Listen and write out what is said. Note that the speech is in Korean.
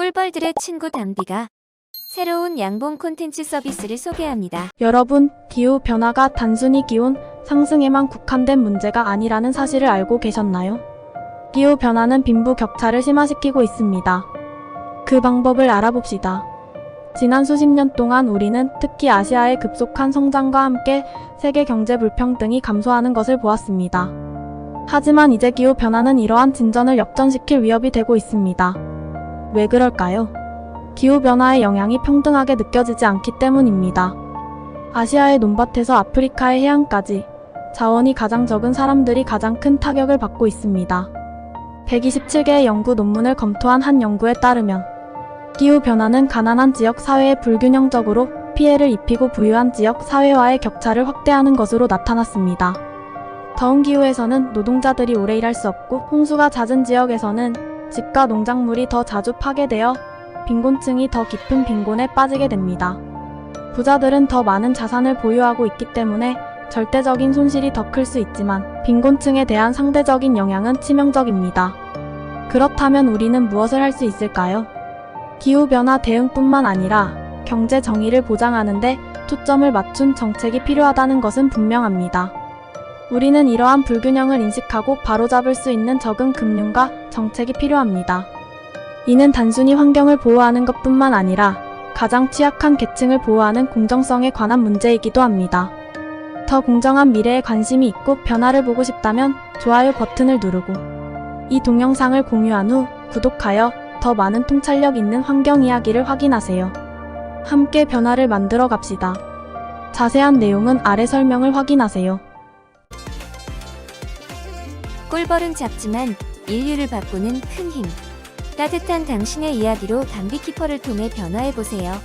꿀벌들의 친구 담비가 새로운 양봉 콘텐츠 서비스를 소개합니다. 여러분, 기후 변화가 단순히 기온 상승에만 국한된 문제가 아니라는 사실을 알고 계셨나요? 기후 변화는 빈부 격차를 심화시키고 있습니다. 그 방법을 알아봅시다. 지난 수십 년 동안 우리는 특히 아시아의 급속한 성장과 함께 세계 경제 불평등이 감소하는 것을 보았습니다. 하지만 이제 기후 변화는 이러한 진전을 역전시킬 위협이 되고 있습니다. 왜 그럴까요? 기후변화의 영향이 평등하게 느껴지지 않기 때문입니다. 아시아의 논밭에서 아프리카의 해안까지 자원이 가장 적은 사람들이 가장 큰 타격을 받고 있습니다. 127개의 연구 논문을 검토한 한 연구에 따르면 기후변화는 가난한 지역 사회에 불균형적으로 피해를 입히고 부유한 지역 사회와의 격차를 확대하는 것으로 나타났습니다. 더운 기후에서는 노동자들이 오래 일할 수 없고 홍수가 잦은 지역에서는 집과 농작물이 더 자주 파괴되어 빈곤층이 더 깊은 빈곤에 빠지게 됩니다. 부자들은 더 많은 자산을 보유하고 있기 때문에 절대적인 손실이 더 클 수 있지만 빈곤층에 대한 상대적인 영향은 치명적입니다. 그렇다면 우리는 무엇을 할 수 있을까요? 기후변화 대응뿐만 아니라 경제 정의를 보장하는데 초점을 맞춘 정책이 필요하다는 것은 분명합니다. 우리는 이러한 불균형을 인식하고 바로잡을 수 있는 적은 금융과 정책이 필요합니다. 이는 단순히 환경을 보호하는 것뿐만 아니라 가장 취약한 계층을 보호하는 공정성에 관한 문제이기도 합니다. 더 공정한 미래에 관심이 있고 변화를 보고 싶다면 좋아요 버튼을 누르고 이 동영상을 공유한 후 구독하여 더 많은 통찰력 있는 환경 이야기를 확인하세요. 함께 변화를 만들어 갑시다. 자세한 내용은 아래 설명을 확인하세요. 꿀벌은 작지만 인류를 바꾸는 큰 힘. 따뜻한 당신의 이야기로 담비키퍼를 통해 변화해보세요.